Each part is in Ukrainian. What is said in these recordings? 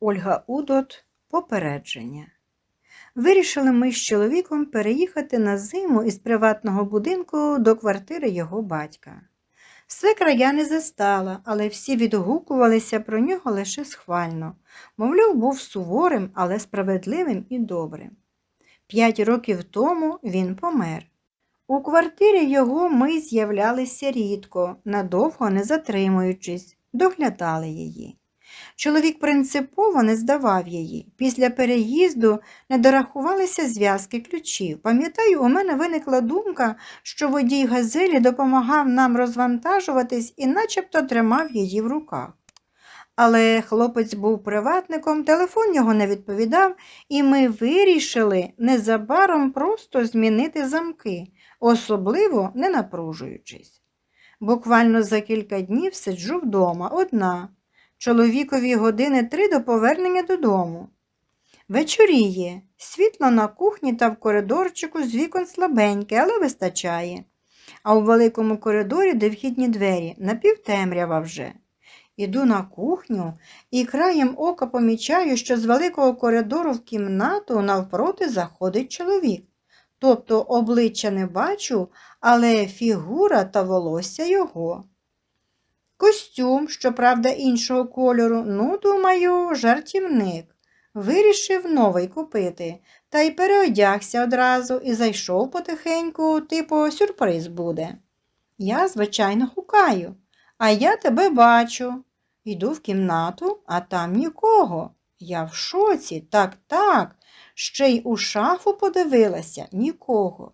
Ольга Удот Попередження. Вирішили ми з чоловіком переїхати на зиму із приватного будинку до квартири його батька. Свекра я не застала, але всі відгукувалися про нього лише схвально. Мовляв, був суворим, але справедливим і добрим. П'ять років тому він помер. У квартирі його ми з'являлися рідко, надовго не затримуючись, доглядали її. Чоловік принципово не здавав її. Після переїзду не дорахувалися зв'язки ключів. Пам'ятаю, у мене виникла думка, що водій газелі допомагав нам розвантажуватись і начебто тримав її в руках. Але хлопець був приватником, телефон його не відповідав, і ми вирішили незабаром просто змінити замки, особливо не напружуючись. Буквально за кілька днів сиджу вдома одна. Чоловікові години три до повернення додому. Вечоріє, світло на кухні та в коридорчику з вікон слабеньке, але вистачає. А у великому коридорі, де вхідні двері, напівтемрява вже. Іду на кухню і краєм ока помічаю, що з великого коридору в кімнату навпроти заходить чоловік. Тобто обличчя не бачу, але фігура та волосся його. Костюм, щоправда, іншого кольору, ну, думаю, жартівник. Вирішив новий купити, та й переодягся одразу і зайшов потихеньку, типу, сюрприз буде. Я, звичайно, гукаю, а я тебе бачу. Йду в кімнату, а там нікого. Я в шоці, так, так, ще й у шафу подивилася нікого.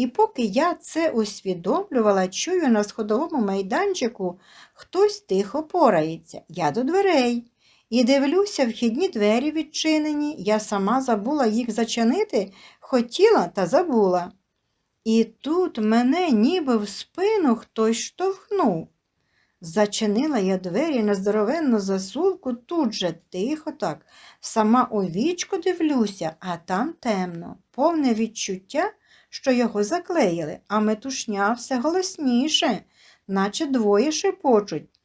І поки я це усвідомлювала, чую на сходовому майданчику хтось тихо порається. Я до дверей. І дивлюся, вхідні двері відчинені. Я сама забула їх зачинити, хотіла та забула. І тут мене ніби в спину хтось штовхнув. Зачинила я двері на здоровенну засувку, тут же тихо так, сама у вічку дивлюся, а там темно, повне відчуття, що його заклеїли, а метушня все голосніше, наче двоє шепочуть.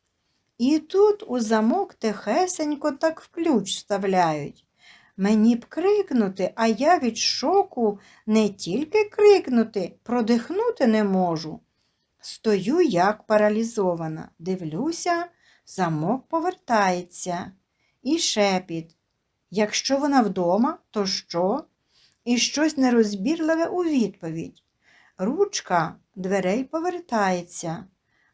І тут у замок тихесенько так в ключ вставляють. Мені б крикнути, а я від шоку не тільки крикнути, продихнути не можу. Стою, як паралізована, дивлюся, замок повертається. І шепіт. Якщо вона вдома, то що? І щось нерозбірливе у відповідь. Ручка дверей повертається,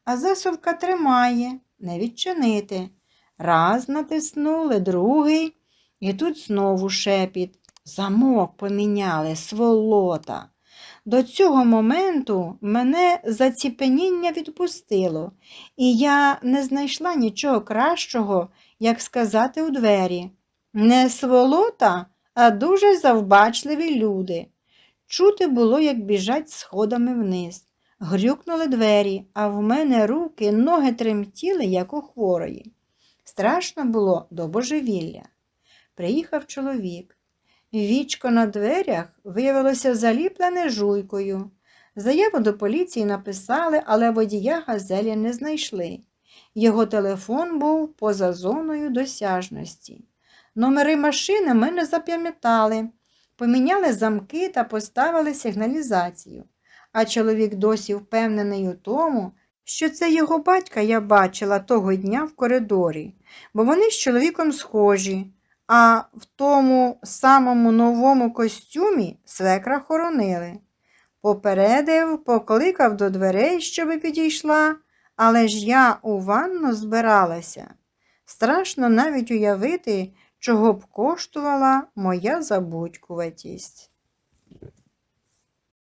а засувка тримає, не відчинити. Раз натиснули, другий, і тут знову шепіт. Замок поміняли, сволота. До цього моменту мене заціпеніння відпустило, і я не знайшла нічого кращого, як сказати у двері. Не сволота, а дуже завбачливі люди. Чути було, як біжать сходами вниз. Грюкнули двері, а в мене руки, ноги тремтіли, як у хворої. Страшно було до божевілля. Приїхав чоловік. Вічко на дверях виявилося заліплене жуйкою. Заяву до поліції написали, але водія газелі не знайшли. Його телефон був поза зоною досяжності. Номери машини ми не запам'ятали, поміняли замки та поставили сигналізацію. А чоловік досі впевнений у тому, що це його батька я бачила того дня в коридорі, бо вони з чоловіком схожі а в тому самому новому костюмі свекра хоронили. Попередив, покликав до дверей, щоби підійшла, але ж я у ванну збиралася. Страшно навіть уявити, чого б коштувала моя забудькуватість.